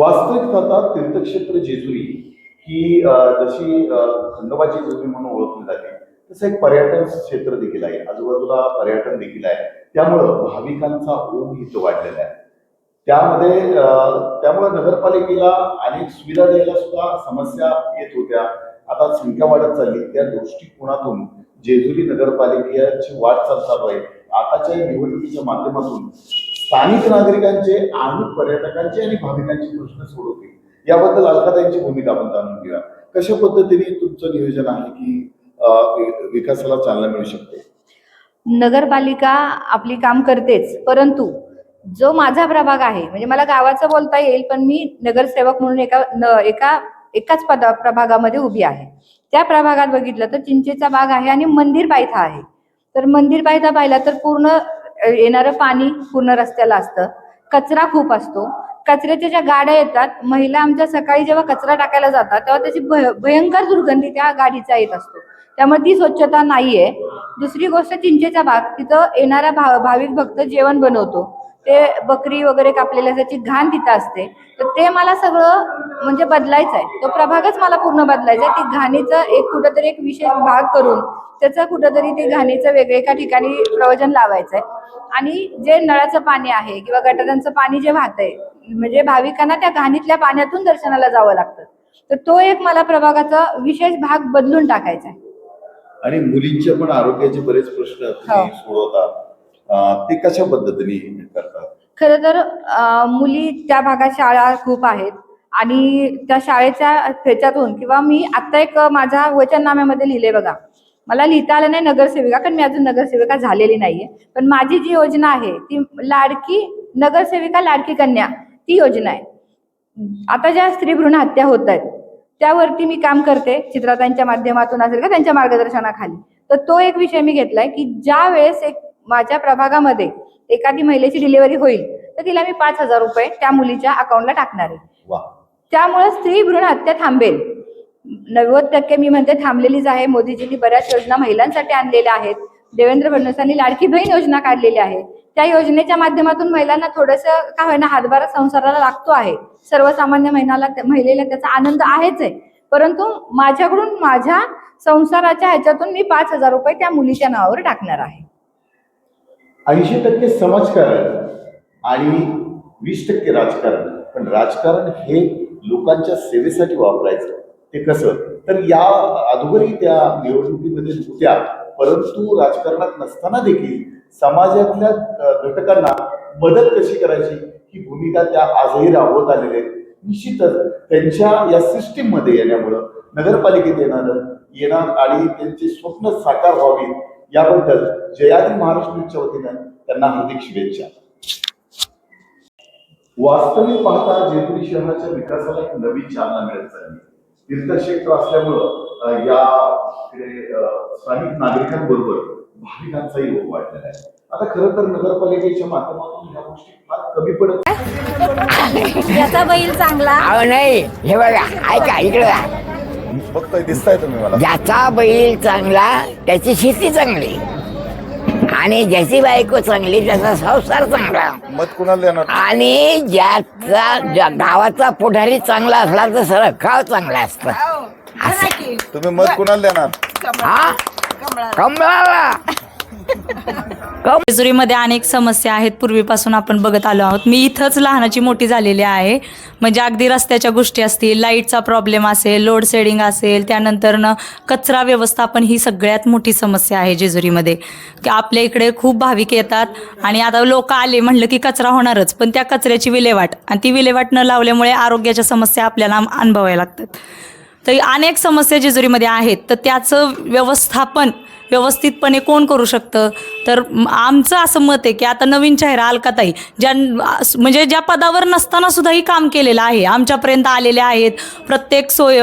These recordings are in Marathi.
वास्तविक आता तीर्थक्षेत्र जेजुरी ही जशी खंडोबाची जेजुरी म्हणून ओळखली जाते तसं एक पर्यटन क्षेत्र देखील आहे. आजूबाजूला पर्यटन देखील आहे. त्यामुळं भाविकांचा ओघ इथं वाढलेला आहे. त्यामध्ये त्यामुळे नगरपालिकेला अनेक सुविधा द्यायला सुद्धा समस्या येत होत्या. आता संख्या वाढत चालली. त्या दृष्टिकोनातून जेजुरी नगरपालिकेची वाटचाल चालू आहे. आताच्या निवडणुकीच्या माध्यमातून स्थानिक नागरिकांचे आणि पर्यटकांचे आणि भाविकांचे प्रश्न सोडवतील. याबद्दल अलकाताईंची भूमिका आपण जाणून घेऊया. कशा पद्धतीने तुमचं नियोजन आहे की विकासाला चालना मिळू शकते? नगरपालिका आपली काम करतेच परंतु जो माझा प्रभाग आहे म्हणजे मला गावाचं बोलता येईल पण मी नगरसेवक म्हणून एका न- एका एकाच पदा प्रभागामध्ये उभी आहे. त्या प्रभागात बघितलं तर चिंचेचा बाग आहे आणि मंदिर पायथा आहे. तर मंदिर पायथा पाहिला तर पूर्ण येणारं पाणी पूर्ण रस्त्याला असतं. कचरा खूप असतो. कचऱ्याच्या ज्या गाड्या येतात महिला आमच्या सकाळी जेव्हा कचरा टाकायला जातात तेव्हा त्याची भय- भयंकर दुर्गंधी त्या गाडीचा येत असतो. त्यामुळे ती स्वच्छता नाहीये. दुसरी गोष्ट चिंचेचा भाग तिथं येणारा भा भाविक भक्त जेवण बनवतो. ते बकरी वगैरे कापलेल्या त्याची घाण तिथं असते तर ते मला सगळं म्हणजे बदलायचं आहे तो प्रभागच मला पूर्ण बदलायचा आहे. ती घाणीचं एक कुठंतरी एक विशेष भाग करून त्याचं कुठंतरी ते घाणीचं वेगळे एका ठिकाणी प्रयोजन लावायचं आहे आणि जे नळाचं पाणी आहे किंवा गटारांचं पाणी जे वाहतंय म्हणजे भाविकांना त्या घाणीतल्या पाण्यातून दर्शनाला जावं लागतं. तर तो एक मला प्रभागाचा विशेष भाग बदलून टाकायचा आहे आणि मुलींचे पण आरोग्याचे बरेच प्रश्न हो. सोडवता. अं, ते कशा पद्धतीने खरं तर मुली त्या भागात शाळा खूप आहेत. आणि त्या शाळेच्या ह्याच्यातून किंवा मी आत्ता एक माझ्या वचननाम्यामध्ये लिहिले बघा. मला लिहिता आलं नाही नगरसेविका कारण मी अजून नगरसेविका झालेली नाहीये. पण माझी जी योजना आहे ती लाडकी नगरसेविका लाडकी कन्या ती योजना आहे. आता ज्या स्त्री भ्रूण हत्या होत आहेत त्यावरती मी काम करते. चित्रतांच्या माध्यमातून असेल का त्यांच्या मार्गदर्शनाखाली. तर तो एक विषय मी घेतलाय की ज्या वेळेस एक माझ्या प्रभागामध्ये एखादी महिलेची डिलिव्हरी होईल तर तिला मी पाच हजार रुपये त्या मुलीच्या अकाउंटला टाकणार आहे. त्यामुळे स्त्री भ्रूण हत्या थांबेल. नव्वद टक्के मी म्हणते थांबलेलीच आहे. मोदीजींनी बऱ्याच योजना महिलांसाठी आणलेल्या आहेत. देवेंद्र फडणवीसांनी लाडकी बहीण योजना काढलेली आहे. त्या योजनेच्या माध्यमातून महिलांना थोडस का होईना हातभार संसाराला लागतो आहे. सर्वसामान्य महिन्याला महिलेला त्याचा आनंद आहेच आहे. परंतु माझ्याकडून माझ्या संसाराच्या ह्याच्यातून मी पाच हजार रुपये त्या मुलीच्या नावावर टाकणार आहे. ऐंशी टक्के समाजकारण आणि वीस टक्के राजकारण. पण राजकारण हे लोकांच्या सेवेसाठी वापरायचं. ते कसं? तर या अगोदरही त्या निवडणुकीमध्ये होत्या. परंतु राजकारणात नसताना देखील समाजातल्या घटकांना मदत कशी करायची? ही भूमिका त्या आजही राबवत आलेल्या आहेत. निश्चितच त्यांच्या या सिस्टीममध्ये येण्यामुळं नगरपालिकेत येणारं येणार आणि त्यांचे स्वप्न साकार व्हावी याबद्दल जयादी महाराष्ट्र न्यूजच्या वतीनं त्यांना हार्दिक शुभेच्छा. वास्तविक पाहता जेजुरी शहराच्या विकासाला एक नवीन चालना मिळत चालली. तीर्थक्षेत्र असल्यामुळं या स्थानिक नागरिकांबरोबर भाविकांचाही ओघ वाढलेला आहे. आता खरं तर नगरपालिकेच्या माध्यमातून या गोष्टी फार कमी पडत. याचा बैल चांगला. नाही हे बघा ऐका इकडे बघताय दिसताय तुम्ही मला. ज्याचा बैल चांगला त्याची शेती चांगली. आणि ज्याची बायको चांगली त्याचा संसार चांगला. मत कुणाला देणार? आणि ज्याचा ज्या गावाचा पुढारी चांगला असला तर सगळं गाव चांगला असतं. असं. तुम्ही मत कुणाला देणार? हा? कमळाला. कम जेजुरीमध्ये अनेक समस्या आहेत. पूर्वीपासून आपण बघत आलो आहोत. मी इथंच लहानाची मोठी झालेली आहे. म्हणजे अगदी रस्त्याच्या गोष्टी असतील लाईटचा प्रॉब्लेम असेल लोड शेडिंग असेल त्यानंतरनं कचरा व्यवस्थापन ही सगळ्यात मोठी समस्या आहे जेजुरीमध्ये. की आपल्या इकडे खूप भाविक येतात आणि आता लोक आले म्हणलं की कचरा होणारच पण त्या कचऱ्याची विल्हेवाट आणि ती विल्हेवाट न लावल्यामुळे आरोग्याच्या समस्या आपल्याला अनुभवायला लागतात. तर अनेक समस्या जेजुरीमध्ये आहेत. तर त्याचं व्यवस्थापन व्यवस्थितपणे कोण करू शकतं? तर आमचं असं मत आहे की आता नवीन चेहरा अलकाताई ज्या म्हणजे ज्या पदावर नसताना सुद्धा ही काम केलेलं आहे. आमच्यापर्यंत आलेले आहेत. प्रत्येक सोय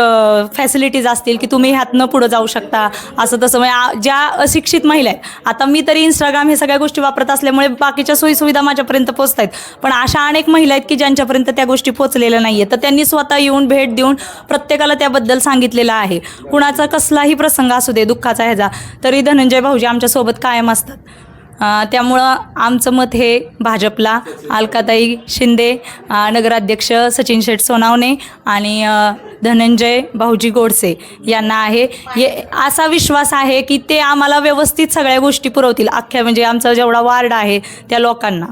फॅसिलिटीज असतील की तुम्ही ह्यातनं पुढं जाऊ शकता. असं तसं म्हणजे आ- ज्या अशिक्षित महिला आहेत. आता मी तरी इंस्टाग्राम हे सगळ्या गोष्टी वापरत असल्यामुळे बाकीच्या सोयीसुविधा माझ्यापर्यंत पोहोचत आहेत पण अशा अनेक महिला आहेत की ज्यांच्यापर्यंत त्या गोष्टी पोचलेल्या नाही आहेत तर त्यांनी स्वतः येऊन भेट देऊन प्रत्येकाला त्याबद्दल सांगितलेलं आहे. कुणाचा कसलाही प्रसंग असू दे दुःखाचा ह्याचा तरी धनंजय भाऊजी आमच्यासोबत कायम असतात. त्यामुळं आमचं मत हे भाजपला. अलकाताई शिंदे नगराध्यक्ष सचिन शेठ सोनावणे आणि धनंजय भाऊजी गोडसे यांना आहे. ये असा विश्वास आहे की ते आम्हाला व्यवस्थित सगळ्या गोष्टी पुरवतील. अख्ख्या म्हणजे आमचा जेवढा वार्ड आहे त्या लोकांना.